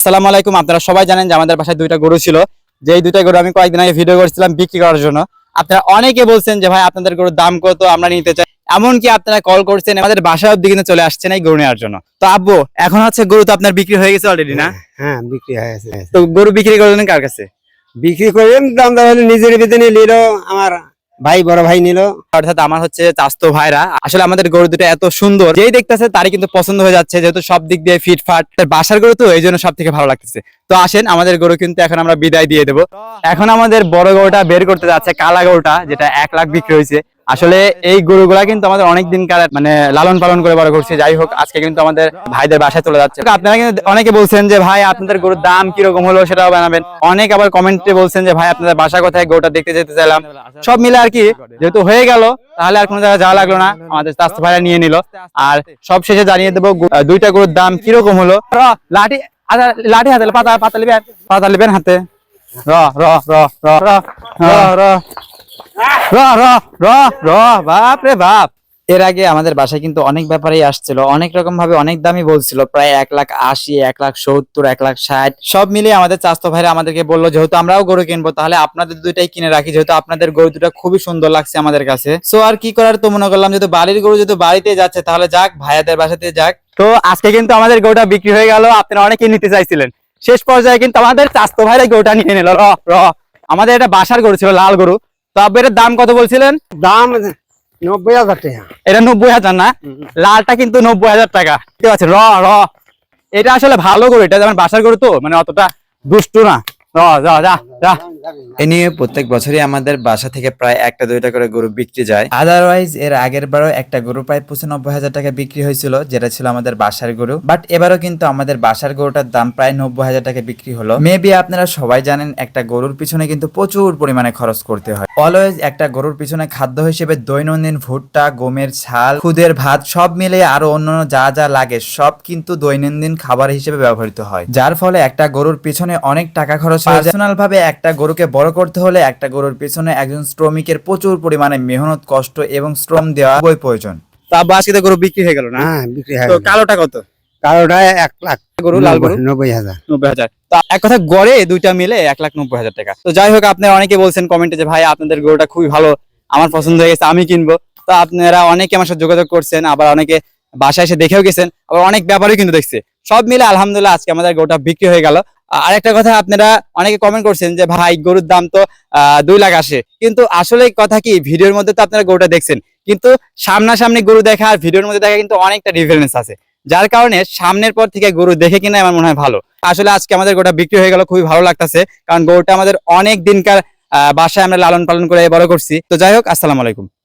আসসালামু আলাইকুম। আপনারা সবাই জানেন যে আমাদের বাসায় দুইটা গরু ছিল। যে এই দুইটা গরু আমি কয়েকদিন আগে ভিডিও করেছিলাম বিক্রি করার জন্য। আপনারা অনেকে বলছেন যে ভাই আপনাদের গরুর দাম কত? আমরা নিতে চাই। এমনকি আপনারা কল করছেন আমাদের বাসায় অব্দি কিন্তু চলে আসছেন এই গরু নেওয়ার জন্য। তো আব্বু এখন হচ্ছে গরু তো আপনার বিক্রি হয়ে গেছে অলরেডি না? হ্যাঁ বিক্রি হয়ে গেছে। তো গরু বিক্রি করলেন কার কাছে? বিক্রি করে দাম হলে নিজের ভিতরে নিল আমার ভাই, বড় ভাই নিল। অর্থাৎ আমার হচ্ছে চাস্তো ভাইরা। আসলে আমাদের গরু দুটো এত সুন্দর, যেই দেখতেছে তারই কিন্তু পছন্দ হয়ে যাচ্ছে, যেহেতু সব দিক দিয়ে ফিটফাট বাসার গরু তো এই জন্য সব থেকে ভালো লাগতেছে। তো আসেন, আমাদের গরু কিন্তু এখন আমরা বিদায় দিয়ে দেবো। এখন আমাদের বড় গরুটা বের করতে যাচ্ছে কালা গরুটা, যেটা এক লাখ বিক্রি হয়েছে। আসলে এই গরুগুলা কিন্তু আমাদের অনেক দিন কাল মানে লালন পালন করে বড় করছে যাই হোক আজকে কিন্তু আমাদের ভাইদের বাসায় চলে যাচ্ছে আপনারা কিন্তু অনেকে বলছেন যে ভাই আপনাদের গরুর দাম কীরকম হলো সেটাও জানাবেন অনেক আবার কমেন্টে বলছেন যে ভাই আপনাদের বাসা কোথায় গরুটা দেখতে যেতে চাইলাম সব মিলে আর কি যেহেতু হয়ে গেল তাহলে আর কোনো জায়গায় যাওয়া লাগল না আমাদের স্বাস্থ্য ভাইরা নিয়ে নিল আর সব শেষে জানিয়ে দেবো দুইটা গরুর দাম কীরকম হলো লাঠি আচ্ছা লাঠি হাতে পাতা পাতা লিবেন পাতা লিবেন হাতে র র র র র র বাপ এর আগে আমাদের বাসায় কিন্তু অনেক ব্যাপারেই আসছিল। অনেক রকম ভাবে অনেক দামই বলছিল। প্রায় এক লাখ আশি, এক লাখ সত্তর, এক লাখ ষাট। সব মিলিয়ে আমাদের ভাইরা আমাদেরকে বলল, যেহেতু আমরাও গরু কিনবো, তাহলে আপনাদের দুইটাই কিনে রাখি। যেহেতু আপনাদের গরু দুটা খুবই সুন্দর লাগছে আমাদের কাছে। সো আর কি করার তো মনে করলাম, যেহেতু বাড়ির গরু যেহেতু বাড়িতে যাচ্ছে, তাহলে যাক, ভাইয়াদের বাসাতে যাক। তো আজকে কিন্তু আমাদের গরুটা বিক্রি হয়ে গেল। আপনারা অনেকেই নিতে চাইছিলেন। শেষ পর্যায়ে কিন্তু আমাদের চাস্তো ভাইরা গরুটা নিয়ে নিল। র আমাদের এটা বাসার গরু ছিল, লাল গরু। দাম কত বলছিলেন? দাম নব্বই হাজার টাকা। এটা নব্বই হাজার না? লালটা কিন্তু নব্বই হাজার টাকা। ঠিক আছে র র। এটা আসলে ভালো গরু এটা যেমন বাসার গরু তো মানে অতটা দুষ্টু না। র যা। এ নিয়ে প্রত্যেক বছরই আমাদের বাসা থেকে প্রায় একটা দুইটা করে গরু বিক্রি যায়। আদারওয়াইজ এর আগের বারও একটা গরু প্রায় পঁচানব্বই হাজার টাকা বিক্রি হয়েছিল, যেটা ছিল আমাদের বাসার গরু। বাট এবারও কিন্তু আমাদের বাসার গরুটার দাম প্রায় নব্বই হাজার টাকা বিক্রি হলো। মেবি আপনারা সবাই জানেন, একটা গরুর পিছনে কিন্তু প্রচুর পরিমাণে খরচ করতে হয়। অলওয়েজ একটা গরুর পিছনে খাদ্য হিসেবে দৈনন্দিন ভুট্টা, গমের ছাল, খুদের ভাত, সব মিলে আরও অন্যান্য যা যা লাগে, সব কিন্তু দৈনন্দিন খাবার হিসেবে ব্যবহৃত হয়। যার ফলে একটা গরুর পিছনে অনেক টাকা খরচ হয় ভাবে একটা গরুকে বড় করতে হলে একটা গরুর পিছনে একজন শ্রমিকের প্রচুর পরিমাণে মেহনত কষ্ট এবং শ্রম দেওয়া খুবই প্রয়োজন। তো আব্বা আজকে তো গরু বিক্রি হয়ে গেল না? হ্যাঁ বিক্রি হয়ে তো কালোটা কত? কারোটা এক লাখ গরু লাল গরু? নব্বই- নব্বই হাজার। নব্বই হাজার। তো এক কথা গড়ে দুইটা মিলে এক লাখ নব্বই হাজার টাকা। তো যাই হোক আপনারা অনেকে বলছেন কমেন্টে যে ভাই আপনাদের গরুটা খুবই ভালো আমার পছন্দ হয়ে গেছে আমি কিনবো। তো আপনারা অনেকে আমার সাথে যোগাযোগ করছেন আবার অনেকে বাসায় এসে দেখেও গেছেন আবার অনেক ব্যাপারেও কিন্তু দেখছে। সব মিলে আলহামদুলিল্লাহ আজকে আমাদের গরুটা বিক্রি হয়ে গেল। আর একটা কথা আপনারা অনেকে কমেন্ট করছেন যে, ভাই, গরুর দাম তো দুই লাখ আসে কিন্তু আসলে কথা কি, ভিডিওর মধ্যে তো আপনারা গরুটা দেখছেন। কিন্তু সামনাসামনি গরু দেখা আর ভিডিওর মধ্যে দেখা কিন্তু অনেকটা ডিফারেন্স আছে। যার কারণে সামনের পর থেকে গরু দেখে কিনা আমার মনে হয় ভালো। আসলে আজকে আমাদের গরুটা বিক্রি হয়ে গেল, খুবই ভালো লাগতেছে। কারণ গরুটা আমাদের অনেক দিনকার বাসায় আমরা লালন পালন করে বড় করছি। তো যাই হোক, আসসালামু আলাইকুম।